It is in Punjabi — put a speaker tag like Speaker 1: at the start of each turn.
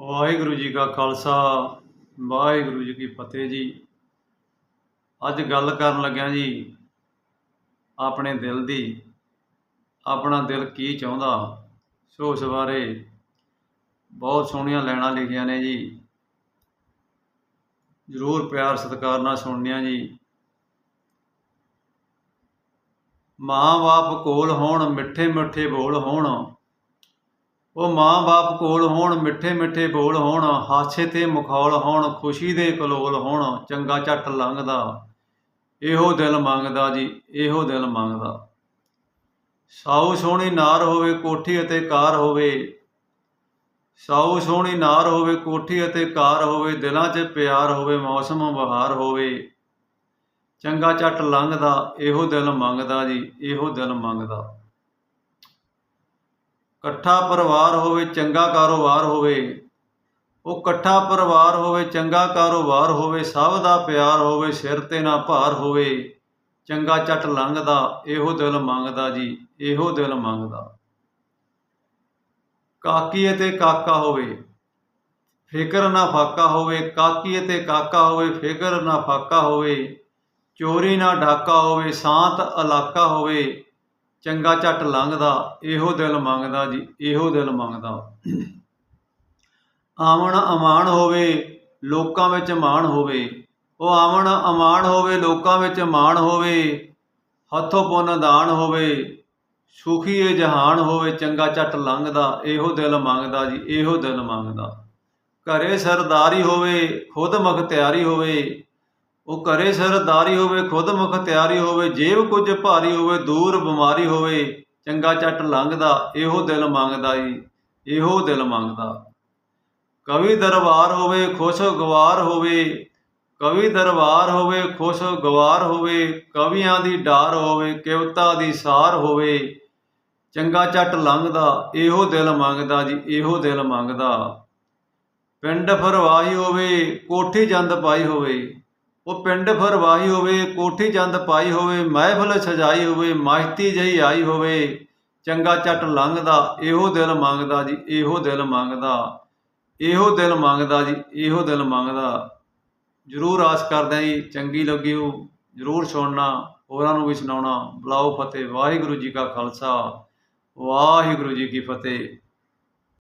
Speaker 1: ਵਾਹਿਗੁਰੂ ਜੀ ਕਾ ਖਾਲਸਾ, ਵਾਹਿਗੁਰੂ ਜੀ ਕੀ ਫਤਿਹ ਜੀ। ਅੱਜ ਗੱਲ ਕਰਨ ਲੱਗਿਆ ਜੀ ਆਪਣੇ ਦਿਲ ਦੀ, ਆਪਣਾ ਦਿਲ ਕੀ ਚਾਹੁੰਦਾ, ਸੋ ਉਸ ਬਾਰੇ ਬਹੁਤ ਸੋਹਣੀਆਂ ਲੈਣਾ ਲਿਖੀਆਂ ਨੇ ਜੀ। ਜ਼ਰੂਰ ਪਿਆਰ ਸਤਿਕਾਰ ਨਾਲ ਸੁਣਨੀਆਂ ਜੀ। ਮਾਂ-ਬਾਪ ਕੋਲ ਹੋਣ ਮਿੱਠੇ ਮਿੱਠੇ ਬੋਲ ਹੋਣ ਉਹ ਮਾਂ-ਬਾਪ ਕੋਲ ਹੋਣ, ਮਿੱਠੇ ਮਿੱਠੇ ਬੋਲ ਹੋਣ, ਹਾਸੇ ਤੇ ਮੁਖੌਲ ਹੋਣ, ਖੁਸ਼ੀ ਦੇ ਕਲੋਲ ਹੋਣ, ਚੰਗਾ ਝੱਟ ਲੰਘਦਾ। ਇਹੋ ਦਿਲ ਮੰਗਦਾ ਜੀ, ਇਹੋ ਦਿਲ ਮੰਗਦਾ। ਸਾਊ ਸੋਹਣੀ ਨਾਰ ਹੋਵੇ ਕੋਠੀ ਅਤੇ ਕਾਰ ਹੋਵੇ, ਸਾਊ ਸੋਹਣੀ ਨਾਰ ਹੋਵੇ ਕੋਠੀ ਅਤੇ ਕਾਰ ਹੋਵੇ, ਦਿਲਾਂ 'ਚ ਪਿਆਰ ਹੋਵੇ, ਮੌਸਮ ਬਹਾਰ ਹੋਵੇ। ਚੰਗਾ ਝੱਟ ਲੰਘਦਾ, ਇਹੋ ਦਿਲ ਮੰਗਦਾ ਜੀ, ਇਹੋ ਦਿਲ ਮੰਗਦਾ। ਇਕੱਠਾ ਪਰਿਵਾਰ ਹੋਵੇ, ਚੰਗਾ ਕਾਰੋਬਾਰ ਹੋਵੇ, ਉਹ ਇਕੱਠਾ ਪਰਿਵਾਰ ਹੋਵੇ, ਚੰਗਾ ਕਾਰੋਬਾਰ ਹੋਵੇ, ਸਭ ਦਾ ਪਿਆਰ ਹੋਵੇ, ਸਿਰ ਤੇ ਨਾ ਭਾਰ ਹੋਵੇ, ਚੰਗਾ ਝੱਟ ਲੰਘਦਾ, ਇਹੋ ਦਿਲ ਮੰਗਦਾ ਜੀ, ਇਹੋ ਦਿਲ ਮੰਗਦਾ। ਕਾਕੀ ਅਤੇ ਕਾਕਾ ਹੋਵੇ, ਫਿਕਰ ਨਾ ਫਾਕਾ ਹੋਵੇ, ਕਾਕੀ ਅਤੇ ਕਾਕਾ ਹੋਵੇ, ਫਿਕਰ ਨਾ ਫਾਕਾ ਹੋਵੇ, ਚੋਰੀ ਨਾ ਡਾਕਾ ਹੋਵੇ, ਸ਼ਾਂਤ ਇਲਾਕਾ ਹੋਵੇ ਚੰਗਾ ਝੱਟ ਲੰਘਦਾ, ਇਹੋ ਦਿਲ ਮੰਗਦਾ ਜੀ, ਇਹੋ ਦਿਲ ਮੰਗਦਾ। ਆਵਣ ਅਮਾਨ ਹੋਵੇ, ਲੋਕਾਂ ਵਿੱਚ ਮਾਣ ਹੋਵੇ। ਉਹ ਆਵਣ ਅਮਾਨ ਹੋਵੇ, ਲੋਕਾਂ ਵਿੱਚ ਮਾਣ ਹੋਵੇ। ਹੱਥੋਂ ਪੁੰਨ ਦਾਨ ਹੋਵੇ, ਸੁਖੀ ਇਹ ਜਹਾਨ ਹੋਵੇ, ਚੰਗਾ ਝੱਟ ਲੰਘਦਾ, ਇਹੋ ਦਿਲ ਮੰਗਦਾ ਜੀ, ਇਹੋ ਦਿਲ ਮੰਗਦਾ। ਘਰੇ ਸਰਦਾਰੀ ਹੋਵੇ, ਖੁਦ ਮੁਖਤਿਆਰੀ ਹੋਵੇ ਉਹ ਘਰੇ ਸਰਦਾਰੀ ਹੋਵੇ, ਖੁਦ ਮੁਖ ਤਿਆਰੀ ਹੋਵੇ, ਜੇਬ ਕੁਝ ਭਾਰੀ ਹੋਵੇ, ਦੂਰ ਬਿਮਾਰੀ ਹੋਵੇ, ਚੰਗਾ ਚੱਟ ਲੰਘਦਾ, ਇਹੋ ਦਿਲ ਮੰਗਦਾ ਜੀ ਇਹੋ ਦਿਲ ਮੰਗਦਾ। ਕਵੀ ਦਰਬਾਰ ਹੋਵੇ, ਖੁਸ਼ ਗਵਾਰ ਹੋਵੇ, ਕਵੀ ਦਰਬਾਰ ਹੋਵੇ, ਖੁਸ਼ ਗਵਾਰ ਹੋਵੇ, ਕਵੀਆਂ ਦੀ ਡਾਰ ਹੋਵੇ ਕਵਿਤਾ ਦੀ ਸਾਰ ਹੋਵੇ, ਚੰਗਾ ਚੱਟ ਲੰਘਦਾ, ਇਹੋ ਦਿਲ ਮੰਗਦਾ ਜੀ, ਇਹੋ ਦਿਲ ਮੰਗਦਾ। ਪਿੰਡ ਫਰਵਾਹੀ ਹੋਵੇ, ਕੋਠੀ ਜੰਦ ਪਾਈ ਹੋਵੇ ਉਹ ਪਿੰਡ ਫਰਵਾਹੀ ਹੋਵੇ, ਕੋਠੀ ਚੰਦ ਪਾਈ ਹੋਵੇ, ਮਹਿਫਲ ਸਜਾਈ ਹੋਵੇ ਮਾਹਤੀ ਜਈ ਆਈ ਹੋਵੇ, ਚੰਗਾ ਚੱਟ ਲੰਘਦਾ, ਇਹੋ ਦਿਲ ਮੰਗਦਾ ਜੀ, ਇਹੋ ਦਿਲ ਮੰਗਦਾ, ਇਹੋ ਦਿਲ ਮੰਗਦਾ ਜੀ, ਇਹੋ ਦਿਲ ਮੰਗਦਾ। ਜਰੂਰ ਆਸ ਕਰਦਾ ਜੀ, ਚੰਗੀ ਲੱਗੀ ਉਹ ਜਰੂਰ ਸੁਣਨਾ, ਹੋਰਾਂ ਨੂੰ ਵੀ ਸੁਣਾਉਣਾ। ਬੁਲਾਓ ਫਤਿਹ, ਵਾਹਿਗੁਰੂ ਜੀ ਕਾ ਖਾਲਸਾ, ਵਾਹਿਗੁਰੂ ਜੀ ਕੀ ਫਤਿਹ।